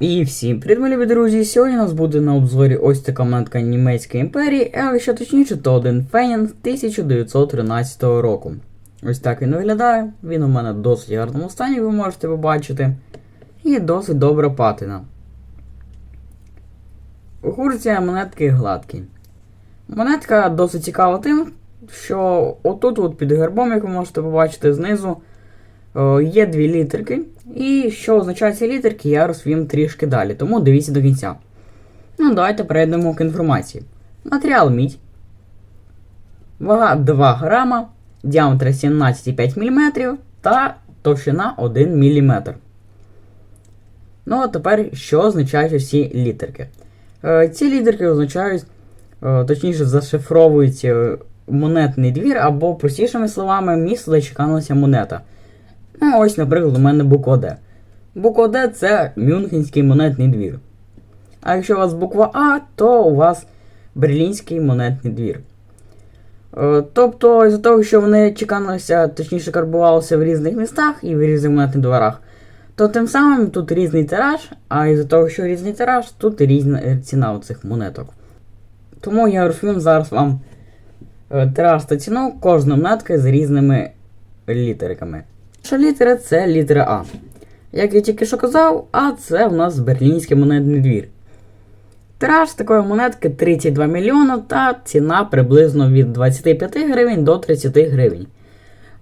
І всім привіт, мої любі друзі! Сьогодні у нас буде на обзорі ось така монетка Німецької імперії, а якщо точніше, то один фенін 1913 року. Ось так він виглядає. Він у мене в досить гарному стані, ви можете побачити. І досить добра патина. У монетки гладкі. Монетка досить цікава тим, що отут от під гербом, як ви можете побачити знизу, є дві літерки. І що означають ці літерки, я розповім трішки далі, тому дивіться до кінця. Ну, давайте перейдемо к інформації. Матеріал мідь. Вага 2 грама, діаметр 17,5 мм та товщина 1 мм. Ну, а тепер, що означають усі літерки? Е, ці літерки означають, е, точніше, зашифровують е, монетний двір, або, простішими словами, місце, де чекалася монета. Ну, ось, наприклад, у мене буква Д. Буква Д це Мюнхенський монетний двір. А якщо у вас буква А, то у вас Берлінський монетний двір. Е, Тобто, з-за того, що вони чекалися, точніше карбувалися в різних містах і в різних монетних дворах, то тим самим тут різний тираж, а із-за того, що різний тираж, тут різна ціна у цих монеток. Тому я розповім зараз вам е, тираж та ціну кожної монетки з різними літериками. Перша літера це літера А. Як я тільки що казав, А це в нас Берлінський монетний двір. Тираж такої монетки 32 мільйона та ціна приблизно від 25 гривень до 30 гривень.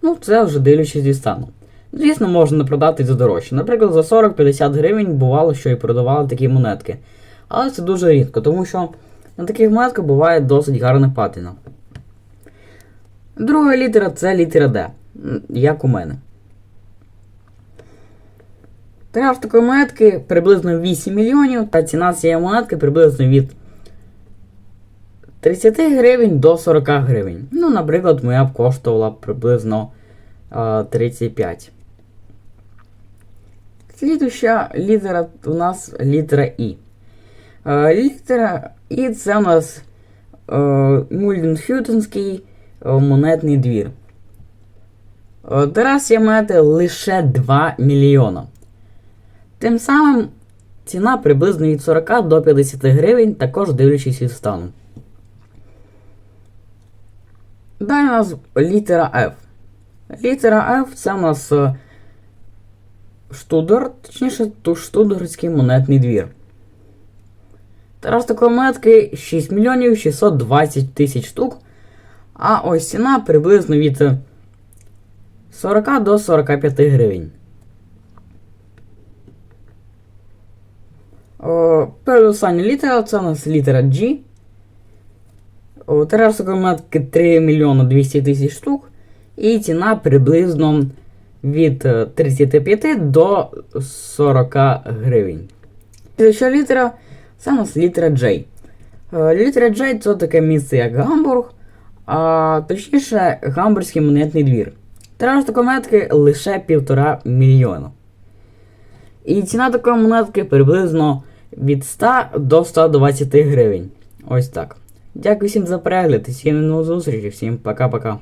Ну, це вже дивлячись зі стану. Звісно, можна продати за дорожче. Наприклад, за 40-50 гривень бувало, що і продавали такі монетки. Але це дуже рідко, тому що на таких монетках буває досить гарна патина. Друга літера це літера Д, як у мене. Тираж такої монетки приблизно 8 мільйонів, та ціна цієї монетки приблизно від 30 гривень до 40 гривень. Ну, наприклад, моя б коштувала приблизно а, 35. Слідуща літера у нас літера І. Літера І це у нас Мульденхютенський е, монетний двір. Тираж цієї монети лише 2 мільйона. Тим самим ціна приблизно від 40 до 50 гривень, також дивлячись від стану. Далі у нас літера F. Літера F це у нас е, Штудер, точніше, ту Штудерський монетний двір. Тарас такої монетки 6 мільйонів 620 тисяч штук. А ось ціна приблизно від 40 до 45 гривень. О, Передостання літера це у нас літера G. Тираж такої 3 мільйони 200 тисяч штук. І ціна приблизно від е, 35 до 40 гривень. Слідча літера це у нас літера J. Літера J це таке місце, як Гамбург, а точніше Гамбурзький монетний двір. Тираж такої лише півтора мільйона. І ціна такої монетки приблизно від 100 до 120 гривень. Ось так. Дякую всім за перегляд всім до зустрічі. Всім пока-пока.